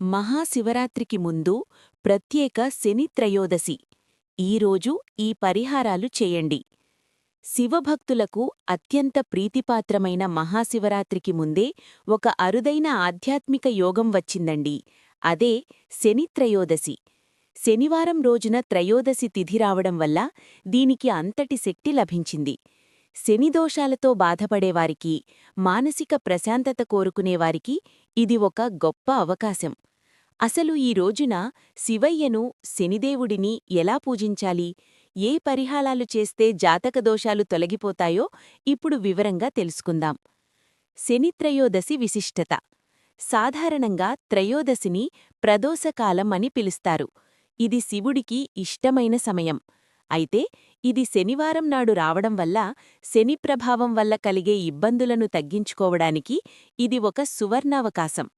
మహాశివరాత్రికి ముందు ప్రత్యేక శనిత్రయోదశి ఈరోజు ఈ పరిహారాలు చేయండి. శివభక్తులకు అత్యంత ప్రీతిపాత్రమైన మహాశివరాత్రికి ముందే ఒక అరుదైన ఆధ్యాత్మిక యోగం వచ్చిందండి. అదే శనిత్రయోదశి శనివారం రోజున త్రయోదశి తిథి రావడం వల్ల దీనికి అంతటి శక్తి లభించింది. శనిదోషాలతో బాధపడేవారికి మానసిక ప్రశాంతత కోరుకునేవారికి ఇది ఒక గొప్ప అవకాశం. అసలు ఈ రోజున శివయ్యను శనిదేవుడిని ఎలా పూజించాలి? ఏ పరిహారాలు చేస్తే జాతక దోషాలు తొలగిపోతాయో ఇప్పుడు వివరంగా తెలుసుకుందాం. శనిత్రయోదశి విశిష్టత. సాధారణంగా త్రయోదశిని ప్రదోషకాలం అని పిలుస్తారు. ఇది శివుడికి ఇష్టమైన సమయం. అయితే ఇది శనివారం నాడు రావడం వల్ల శని ప్రభావం వల్ల కలిగే ఇబ్బందులను తగ్గించుకోవడానికి ఇది ఒక సువర్ణావకాశం.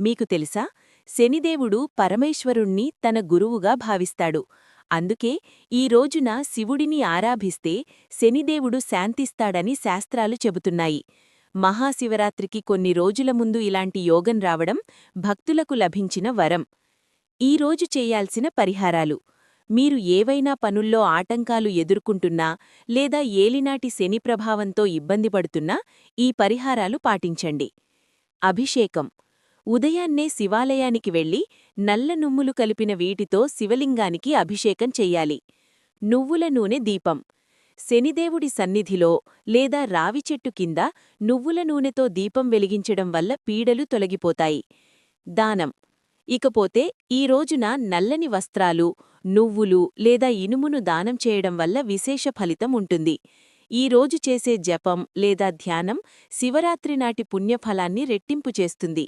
మీకు తెలుసా? శనిదేవుడు పరమేశ్వరుణ్ణి తన గురువుగా భావిస్తాడు. అందుకే ఈ రోజున శివుడిని ఆరాభిస్తే శనిదేవుడు శాంతిస్తాడని శాస్త్రాలు చెబుతున్నాయి. మహాశివరాత్రికి కొన్ని రోజుల ముందు ఇలాంటి యోగం రావడం భక్తులకు లభించిన వరం. ఈరోజు చేయాల్సిన పరిహారాలు. మీరు ఏవైనా పనుల్లో ఆటంకాలు ఎదుర్కొంటున్నా లేదా ఏలినాటి శని ప్రభావంతో ఇబ్బంది పడుతున్నా ఈ పరిహారాలు పాటించండి. అభిషేకం. ఉదయాన్నే శివాలయానికి వెళ్ళి నల్ల నుమ్ములు కలిపిన వీటితో శివలింగానికి అభిషేకం చెయ్యాలి నువ్వుల నూనె దీపం. శనిదేవుడి సన్నిధిలో లేదా రావిచెట్టు కింద నువ్వుల నూనెతో దీపం వెలిగించడం వల్ల పీడలు తొలగిపోతాయి. దానం. ఇకపోతే ఈ రోజున నల్లని వస్త్రాలు నువ్వులు లేదా ఇనుమును దానం చేయడం వల్ల విశేష ఫలితం ఉంటుంది. ఈ రోజు చేసే జపం లేదా ధ్యానం శివరాత్రి నాటి పుణ్యఫలాన్ని రెట్టింపు చేస్తుంది.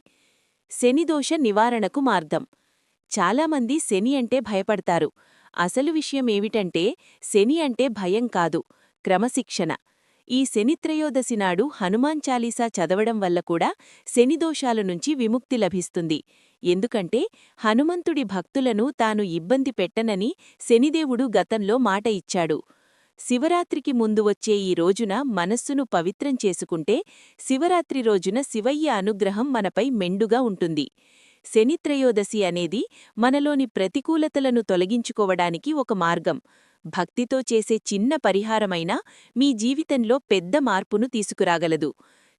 శనిదోష నివారణకు మార్గం. చాలామంది శని అంటే భయపడతారు. అసలు విషయం ఏమిటంటే శని అంటే భయం కాదు క్రమశిక్షణ. ఈ శనిత్రయోదశి నాడు హనుమాన్ చాలీసా చదవడం వల్ల కూడా శనిదోషాల నుంచి విముక్తి లభిస్తుంది. ఎందుకంటే హనుమంతుడి భక్తులను తాను ఇబ్బంది పెట్టనని శనిదేవుడు గతంలో మాట ఇచ్చాడు. శివరాత్రికి ముందు వచ్చే ఈ రోజున మనస్సును పవిత్రం చేసుకుంటే శివరాత్రి రోజున శివయ్య అనుగ్రహం మనపై మెండుగా ఉంటుంది. శనిత్రయోదశి అనేది మనలోని ప్రతికూలతలను తొలగించుకోవడానికి ఒక మార్గం. భక్తితో చేసే చిన్న పరిహారమైనా మీ జీవితంలో పెద్ద మార్పును తీసుకురాగలదు.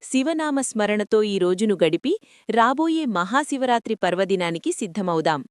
శివనామ స్మరణతో ఈ రోజును గడిపి రాబోయే మహాశివరాత్రి పర్వదినానికి సిద్ధమవుదాం.